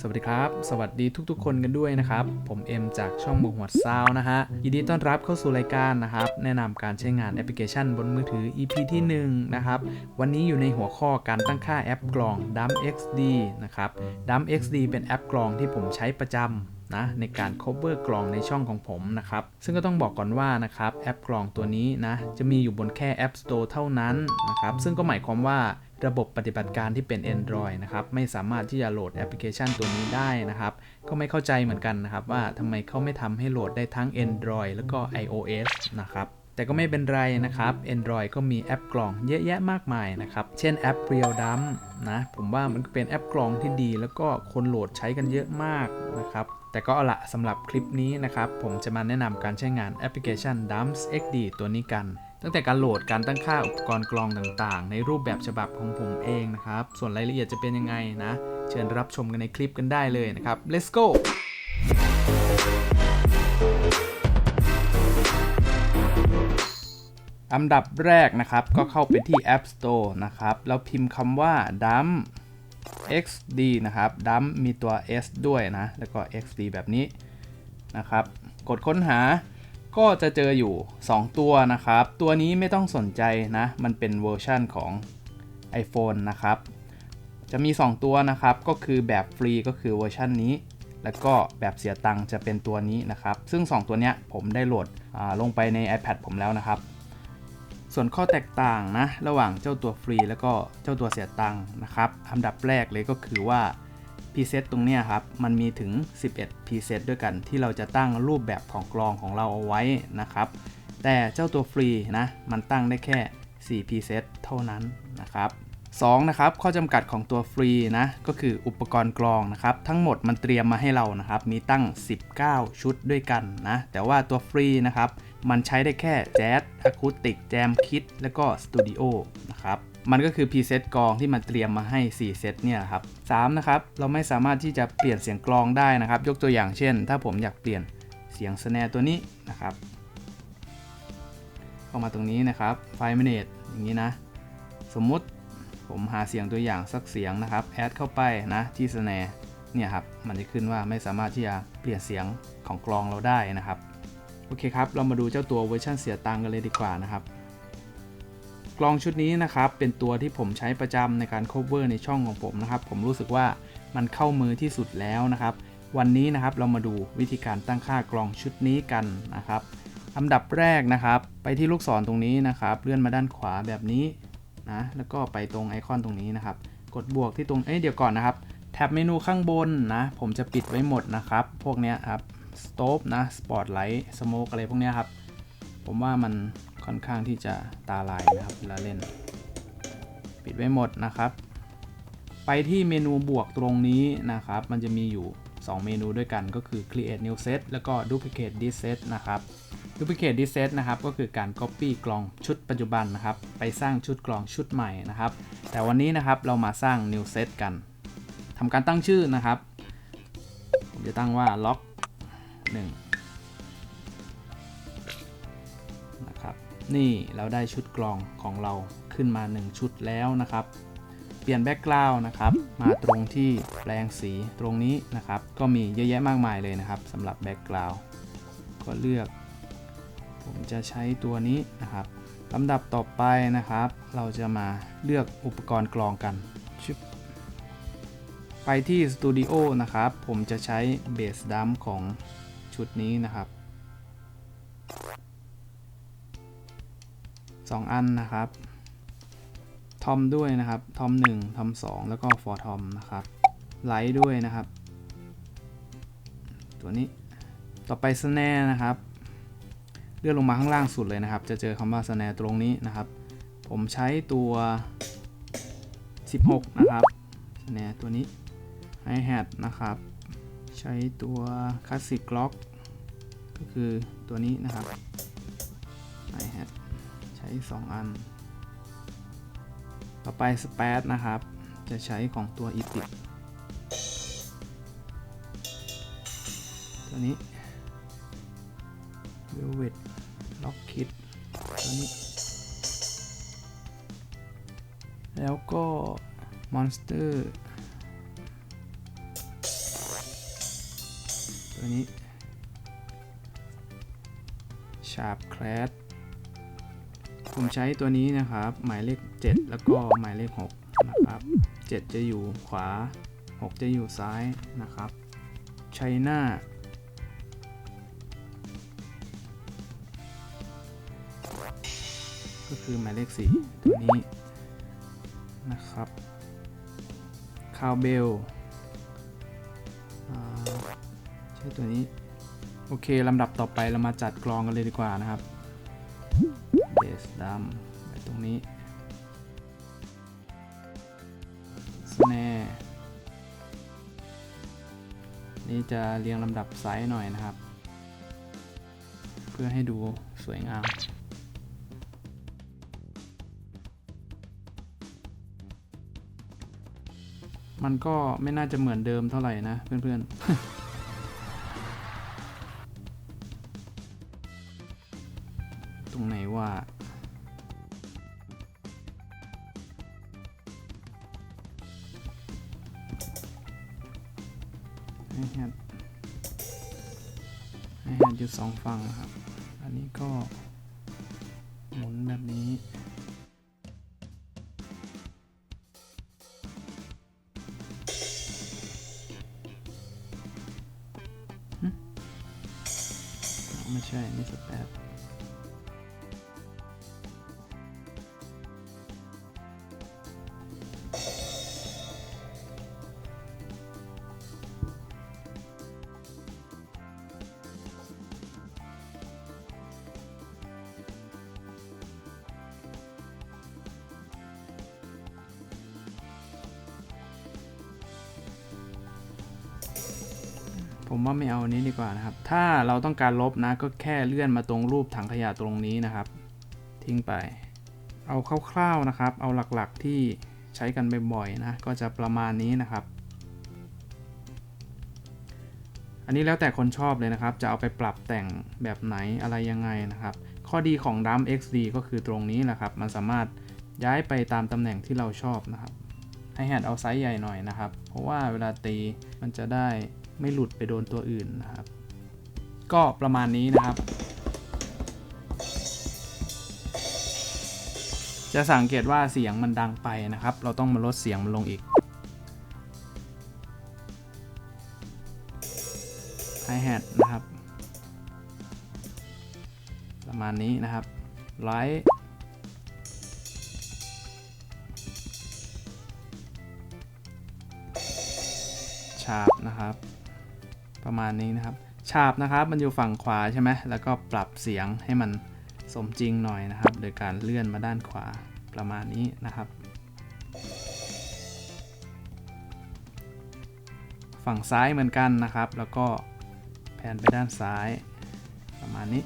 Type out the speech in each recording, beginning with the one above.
สวัสดีครับ สวัสดีทุกๆ คนกันด้วยนะครับ ผมเอ็มจากช่องหมูหัวซาวนะฮะ ยินดีต้อนรับเข้าสู่รายการนะครับ แนะนำการใช้งานแอปพลิเคชันบนมือถือ EP ที่1นะครับ วันนี้อยู่ในหัวข้อการตั้งค่าแอปกรอง Dump XD นะครับ Dump XD เป็นแอปกรองที่ผมใช้ประจำนะในการ cover กรองในช่องของผมนะครับ ซึ่งก็ต้องบอกก่อนว่านะครับแอปกรองตัวนี้นะจะมีอยู่บนแค่ App Store เท่านั้นนะครับ ซึ่งก็หมายความว่า ระบบปฏิบัติการที่เป็น Android นะครับ ไม่สามารถที่จะโหลดแอปพลิเคชันตัวนี้ได้นะครับ ก็ไม่เข้าใจเหมือนกันนะครับ ว่าทำไมเขาไม่ทำให้โหลดได้ทั้ง Android แล้วก็ iOS นะครับแต่ก็ไม่เป็นไรนะครับ Android ก็มีแอปกล่องเยอะแยะมากมายนะครับ เช่นแอป Real Dump นะ ผมว่ามันเป็นแอปกล่องที่ดี แล้วก็คนโหลดใช้กันเยอะมากนะครับ แต่ก็เอาละสำหรับคลิปนี้นะครับ ผมจะมาแนะนำการใช้งานแอปพลิเคชัน Dumps XD ตัวนี้กัน ตั้งแต่การโหลดการตั้งค่าอุปกรณ์กรองต่างๆ ในรูปแบบฉบับของผมเองนะครับ ส่วนรายละเอียดจะเป็นยังไงนะ เชิญรับชมกันในคลิปกันได้เลยนะครับ let's go อันดับแรกนะครับ ก็เข้าไปที่ App Store นะครับ แล้วพิมพ์คำว่า dump xd นะครับ dump มีตัว s ด้วยนะ แล้วก็ xd แบบนี้นะครับ กดค้นหา ก็จะเจออยู่ 2 ตัวนะครับ ตัวนี้ไม่ต้องสนใจนะ มันเป็นเวอร์ชันของ iPhone นะครับ จะมี 2 ตัวนะครับ ก็คือแบบฟรีก็คือเวอร์ชันนี้ แล้วก็แบบเสียตังค์จะเป็นตัวนี้นะครับ ซึ่ง 2 ตัวเนี้ยผมได้โหลดลงไปใน iPad ผมแล้วนะครับ ส่วนข้อแตกต่างนะ ระหว่างเจ้าตัวฟรีแล้วก็เจ้าตัวเสียตังค์นะครับ อันดับแรกเลยก็คือว่า preset ตรงนี้ครับ มันมีถึง 11 preset ด้วยกัน ที่เราจะตั้งรูปแบบของกลองของเราเอาไว้นะครับ แต่เจ้าตัวฟรีนะ มันตั้งได้แค่ 4 preset เท่านั้นนะครับ2นะครับข้อจำกัดของตัวฟรีนะก็คืออุปกรณ์กลองนะครับ ทั้งหมดมันเตรียมมาให้เรานะครับ มีตั้ง 19 ชุดด้วยกันนะ แต่ว่าตัวฟรีนะครับ มันใช้ได้แค่แจ๊สอะคูติกแจมคิด แล้วก็สตูดิโอนะครับมันก็คือพรีเซตกลองที่มันเตรียมมาให้ 4 เซตเนี่ยครับ3นะครับเราไม่สามารถที่จะเปลี่ยนเสียงกลองได้นะครับ ยกตัวอย่างเช่น ถ้าผมอยากเปลี่ยนเสียงสแนร์ตัวนี้นะครับเข้ามาตรงนี้นะครับไฟล์ manage อย่างนี้นะ สมมุติผมหาเสียงตัวอย่างสักเสียงนะครับแอดเข้าไปนะที่สแนร์เนี่ยครับมันจะขึ้นว่าไม่สามารถที่จะเปลี่ยนเสียงของกลองเราได้นะครับโอเคครับ เรามาดูเจ้าตัวเวอร์ชันเสียตังกันเลยดีกว่านะครับ กลองชุดนี้นะครับเป็นตัวที่ผมใช้ประจำในการ cover ในช่องของผมนะครับ ผมรู้สึกว่ามันเข้ามือที่สุดแล้วนะครับ วันนี้นะครับเรามาดูวิธีการตั้งค่ากลองชุดนี้กันนะครับอันดับแรกนะครับ ไปที่ลูกศรตรงนี้นะครับ เลื่อนมาด้านขวาแบบนี้นะแล้วก็ไปตรงไอคอนตรงนี้นะครับ กดบวกที่ตรงเอ้ยเดี๋ยวก่อนนะครับแท็บเมนูข้างบนนะผมจะปิดไว้หมดนะครับ พวกเนี้ยครับสโตปนะสปอตไลท์สโมกอะไรพวกเนี้ยครับผมว่ามัน ค่อนข้างที่จะตาลายนะครับเวลาเล่น ปิดไว้หมดนะครับ ไปที่เมนูบวกตรงนี้นะครับ มันจะมีอยู่ 2 เมนูด้วยกันก็คือ create new set แล้วก็ duplicate this set นะครับ duplicate this set นะครับก็คือการ copy กล่องชุดปัจจุบันนะครับ ไปสร้างชุดกล่องชุดใหม่นะครับ แต่วันนี้นะครับเรามาสร้าง new set กันทำการตั้งชื่อนะครับ ผมจะตั้งว่า lock 1 นี่เราได้ชุดกลองของเราขึ้นมา 1 ชุดแล้วนะครับ เปลี่ยนแบ็กกราวน์นะครับ มาตรงที่แปลงสีตรงนี้นะครับ ก็มีเยอะแยะมากมายเลยนะครับสำหรับแบ็กกราวน์ก็เลือก ผมจะใช้ตัวนี้นะครับลำดับต่อไปนะครับ เราจะมาเลือกอุปกรณ์กลองกันชึบไปที่สตูดิโอนะครับ ผมจะใช้เบสดัมของชุดนี้นะครับ 2 อันนะครับทอมด้วยนะครับทอม1ทอม2แล้วก็ฟอร์ทอมนะครับไลท์ด้วยนะครับ ตัวนี้ต่อไปสแนร์นะครับ เลื่อนลงมาข้างล่างสุดเลยนะครับ จะเจอคำว่าสแนร์ตรงนี้นะครับ ผมใช้ตัว 16 นะครับสแนร์ตัวนี้ไฮแฮทนะครับ ใช้ตัวคลาสสิกล็อกก็คือตัวนี้นะครับไฮแฮท ใช้2อัน ต่อไปสเปซนะครับ จะใช้ของตัวอีพิตัวนี้ Velvet Lock Kit ตัวนี้ แล้วก็ Monster ตัวนี้ Sharp Class ผมใช้ตัวนี้นะครับ หมายเลข 7 แล้วก็หมายเลข 6 นะครับ 7 จะอยู่ขวา 6 จะอยู่ซ้ายนะครับใช้หน้าก็คือหมายเลข 4 ตัวนี้นะครับคาวเบลใช่ตัวนี้ โอเคลำดับต่อไปเรามาจัดกลองกันเลยดีกว่านะครับ ดำไว้ตรงนี้สแนร์นี่จะเรียงลำดับไซส์หน่อยนะครับ เพื่อให้ดูสวยงามมันก็ไม่น่าจะเหมือนเดิมเท่าไหร่นะเพื่อนๆ สองฝั่งนะครับ อันนี้ก็หมุนแบบนี้ไม่ใช่นี่สแตท ผมว่าไม่เอานี้ดีกว่านะครับ ถ้าเราต้องการลบนะก็แค่เลื่อนมาตรงรูปถังขยะตรงนี้นะครับ ทิ้งไป เอาคร่าวๆนะครับ เอาหลักๆที่ใช้กันบ่อยๆนะก็จะประมาณนี้นะครับ อันนี้แล้วแต่คนชอบเลยนะครับ จะเอาไปปรับแต่งแบบไหนอะไรยังไงนะครับ ข้อดีของ Dump XD ก็คือตรงนี้แหละครับ มันสามารถย้ายไปตามตำแหน่งที่เราชอบนะครับให้แฮดเอาไซส์ใหญ่หน่อยนะครับ เพราะว่าเวลาตีมันจะได้ ไม่หลุดไปโดนตัวอื่นนะครับ ก็ประมาณนี้นะครับ จะสังเกตว่าเสียงมันดังไปนะครับ เราต้องมาลดเสียงมันลงอีกไฮแฮทนะครับ ประมาณนี้นะครับไลท์ชาร์ปนะครับ ประมาณนี้นะครับ ฉาบนะครับมันอยู่ฝั่งขวาใช่ไหมแล้วก็ปรับเสียงให้มันสมจริงหน่อยนะครับ โดยการเลื่อนมาด้านขวาประมาณนี้นะครับ ฝั่งซ้ายเหมือนกันนะครับ แล้วก็แผนไปด้านซ้ายประมาณนี้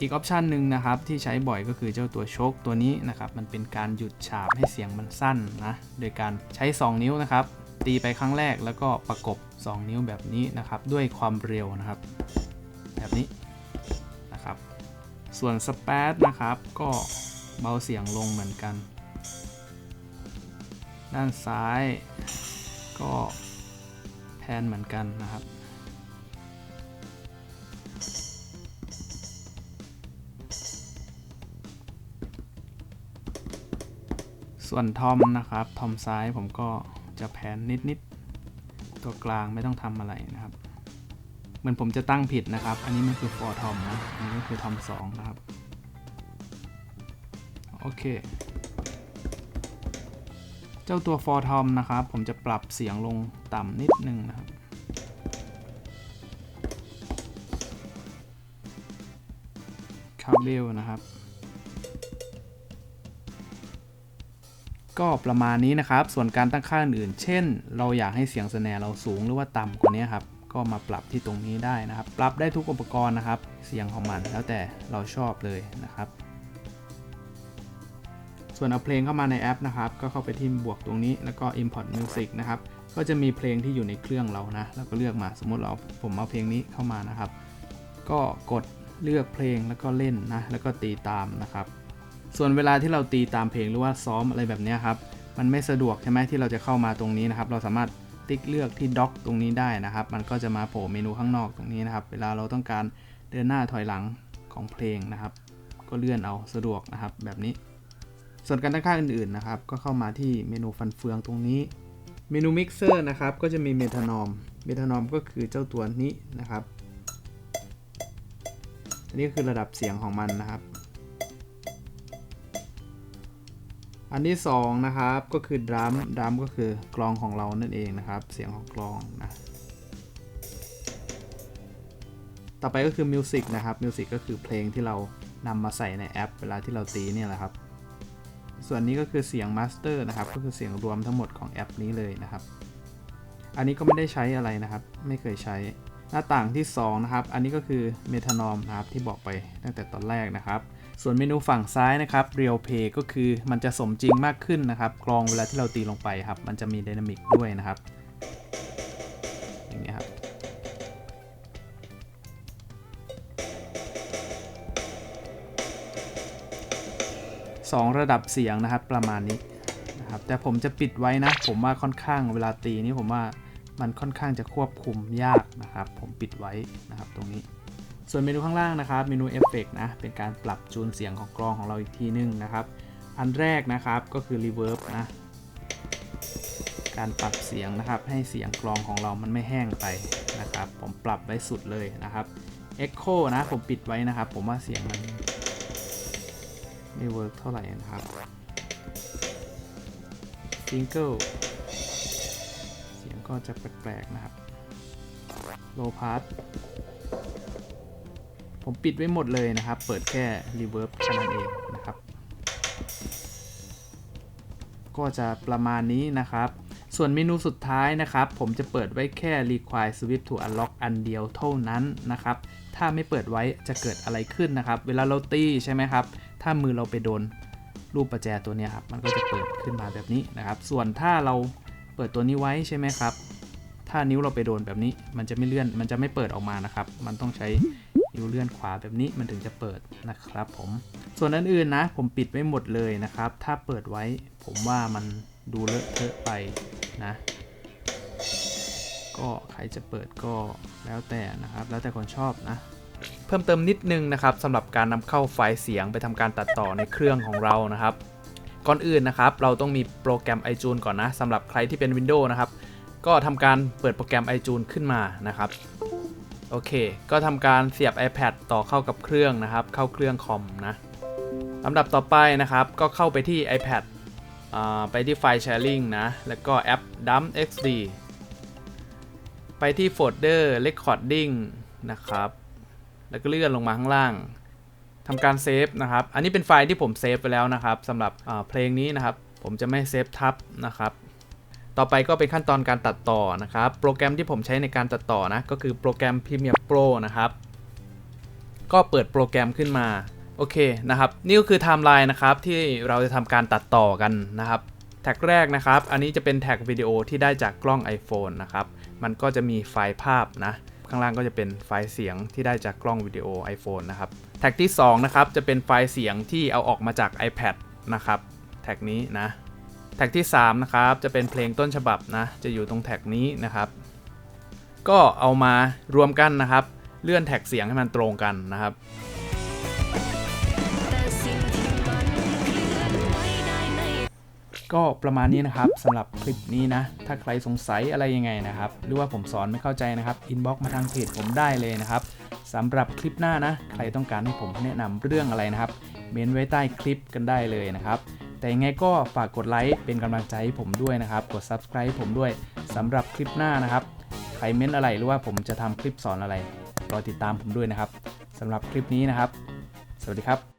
อีกออปชันหนึ่งนะครับที่ใช้บ่อยก็คือเจ้าตัวโชคตัวนี้นะครับ มันเป็นการหยุดฉาบให้เสียงมันสั้นนะ โดยการใช้ 2 นิ้วนะครับ ตีไปครั้งแรกแล้วก็ประกบ 2 นิ้วแบบนี้นะครับ ด้วยความเร็วนะครับ แบบนี้นะครับ ส่วนสเปซนะครับ ก็เบาเสียงลงเหมือนกัน ด้านซ้ายก็แพนเหมือนกันนะครับส่วนทอมนะครับ ทอมซ้ายผมก็ จะแพนนิดๆ ตัวกลางไม่ต้องทำอะไรนะครับเหมือนผมจะตั้งผิดนะครับ อันนี้มันคือ for tom นะ อันนี้คือ tom 2 นะครับ โอเค เจ้าตัว for tom นะครับ ผมจะปรับเสียงลงต่ำนิดนึงนะครับ คาเบลนะครับ ก็ประมาณนี้นะครับ ส่วนการตั้งค่าอื่นเช่น เราอยากให้เสียงสแนร์เราสูงหรือว่าต่ำกว่านี้ครับ ก็มาปรับที่ตรงนี้ได้นะครับ ปรับได้ทุกอุปกรณ์นะครับ เสียงของมันแล้วแต่เราชอบเลยนะครับ ส่วนเอาเพลงเข้ามาในแอปนะครับ ก็เข้าไปที่บวกตรงนี้แล้วก็ import music นะครับ ก็จะมีเพลงที่อยู่ในเครื่องเรานะ แล้วก็เลือกมา สมมติเราผมเอาเพลงนี้เข้ามานะครับ ก็กดเลือกเพลงแล้วก็เล่นนะ แล้วก็ตีตามนะครับ ส่วนเวลาที่เราตีตามเพลงหรือว่าซ้อมอะไรแบบนี้ครับ มันไม่สะดวกใช่ไหมที่เราจะเข้ามาตรงนี้นะครับ เราสามารถติ๊กเลือกที่ด็อกตรงนี้ได้นะครับ มันก็จะมาโผล่เมนูข้างนอกตรงนี้นะครับ เวลาเราต้องการเดินหน้าถอยหลังของเพลงนะครับ ก็เลื่อนเอาสะดวกนะครับแบบนี้ ส่วนการตั้งค่าอื่นๆนะครับ ก็เข้ามาที่เมนูฟันเฟืองตรงนี้ เมนูมิกเซอร์นะครับ ก็จะมีเมทานอม เมทานอมก็คือเจ้าตัวนี้นะครับ อันนี้ก็คือระดับเสียงของมันนะครับ อันที่สองนะครับก็คือดรัมดรัมก็คือกลองของเรานั่นเองนะครับ เสียงของกลองนะต่อไปก็คือมิวสิกนะครับมิวสิกก็คือเพลงที่เรานำมาใส่ในแอป เวลาที่เราตีเนี่ยแหละครับ ส่วนนี้ก็คือเสียงมาสเตอร์นะครับ ก็คือเสียงรวมทั้งหมดของแอปนี้เลยนะครับ อันนี้ก็ไม่ได้ใช้อะไรนะครับ ไม่เคยใช้หน้าต่างที่ 2 นะครับ อันนี้ก็คือเมทานอมนะครับที่บอกไปตั้งแต่ตอนแรกนะครับ ส่วนเมนูฝั่งซ้ายนะครับ Real Play ก็คือมันจะสมจริงมากขึ้นนะครับกลองเวลาที่เราตีลงไปครับ มันจะมีไดนามิกด้วยนะครับ อย่างเงี้ยครับ สองระดับเสียงนะครับประมาณนี้นะครับ แต่ผมจะปิดไว้นะ ผมว่าค่อนข้างเวลาตีนี่ผมว่ามันค่อนข้างจะควบคุมยากนะครับ ผมปิดไว้นะครับตรงนี้ ส่วนเมนูข้างล่างนะครับเมนูเอฟเฟกนะเป็นการปรับจูนเสียงของกลองของเราอีกทีนึงนะครับ อันแรกนะครับก็คือ reverb นะการปรับเสียงนะครับให้เสียงกลองของเรามันไม่แห้งไปนะครับ ผมปรับไว้สุดเลยนะครับ Echo นะผมปิดไว้นะครับ ผมว่าเสียงมันไม่เวิร์กเท่าไหร่นะครับ Single เสียงก็จะแปลกๆนะครับ Low Pass ผมปิดไว้หมดเลยนะครับ เปิดแค่ Reverb แค่นั้นเองนะครับ ก็จะประมาณนี้นะครับ ส่วนเมนูสุดท้ายนะครับ ผมจะเปิดไว้แค่ require switch to unlock อันเดียวเท่านั้นนะครับ ถ้าไม่เปิดไว้จะเกิดอะไรขึ้นนะครับ เวลาเราตีใช่ไหมครับ ถ้ามือเราไปโดนรูปประแจตัวนี้ครับ มันก็จะเปิดขึ้นมาแบบนี้นะครับ ส่วนถ้าเราเปิดตัวนี้ไว้ใช่ไหมครับ ถ้านิ้วเราไปโดนแบบนี้ มันจะไม่เลื่อน มันจะไม่เปิดออกมานะครับ มันต้องใช้ นิ้วเลื่อนขวาแบบนี้มันถึงจะเปิดนะครับผม ส่วนอันอื่นนะ ผมปิดไว้หมดเลยนะครับ ถ้าเปิดไว้ผมว่ามันดูเลอะเทอะไปนะ ก็ใครจะเปิดก็แล้วแต่นะครับ แล้วแต่คนชอบนะเพิ่มเติมนิดนึงนะครับสำหรับการนำเข้าไฟล์เสียงไปทำการตัดต่อในเครื่องของเรานะครับ ก่อนอื่นนะครับ เราต้องมีโปรแกรม iTunes ก่อนนะสำหรับใครที่เป็น Windows นะครับ ก็ทำการเปิดโปรแกรม iTunes ขึ้นมานะครับ โอเค ก็ทำการเสียบ iPad ต่อเข้ากับเครื่องนะครับ เข้าเครื่องคอมนะลำดับต่อไปนะครับ ก็เข้าไปที่ iPad ไปที่ไฟล์ Sharing นะ แล้วก็แอป Dump XD ไปที่โฟลเดอร์ Recording นะครับ แล้วก็เลื่อนลงมาข้างล่างทำการเซฟนะครับ อันนี้เป็นไฟล์ที่ผมเซฟไปแล้วนะครับสำหรับเพลงนี้นะครับ ผมจะไม่เซฟทับนะครับ ต่อไปก็เป็นขั้นตอนการตัดต่อนะครับ โปรแกรมที่ผมใช้ในการตัดต่อนะ ก็คือโปรแกรม Premiere Pro นะครับ ก็เปิดโปรแกรมขึ้นมา โอเคนะครับ นี่ก็คือไทม์ไลน์นะครับที่เราจะทำการตัดต่อกันนะครับ แท็กแรกนะครับ อันนี้จะเป็นแท็กวิดีโอที่ได้จากกล้อง iPhone นะครับ มันก็จะมีไฟล์ภาพนะ ข้างล่างก็จะเป็นไฟล์เสียงที่ได้จากกล้องวิดีโอ iPhone นะครับ แท็กที่2นะครับ จะเป็นไฟล์เสียงที่เอาออกมาจาก iPad นะครับ แท็กนี้นะ แท็กที่ 3 นะครับ จะเป็นเพลงต้นฉบับนะ จะอยู่ตรงแท็กนี้นะครับ ก็เอามารวมกันนะครับ เลื่อนแท็กเสียงให้มันตรงกันนะครับก็ประมาณนี้นะครับสำหรับคลิปนี้นะ ถ้าใครสงสัยอะไรยังไงนะครับ หรือว่าผมสอนไม่เข้าใจนะครับอินบ็อกมาทางเพจผมได้เลยนะครับสำหรับคลิปหน้านะ ใครต้องการให้ผมแนะนำเรื่องอะไรนะครับ เมนไว้ใต้คลิปกันได้เลยนะครับ แต่ยังไงก็ฝากกดไลค์เป็นกำลังใจให้ผมด้วยนะครับ กด subscribe ผมด้วยสำหรับคลิปหน้านะครับใครเม้นอะไรหรือว่าผมจะทำคลิปสอนอะไรรอติดตามผมด้วยนะครับสำหรับคลิปนี้นะครับ สวัสดีครับ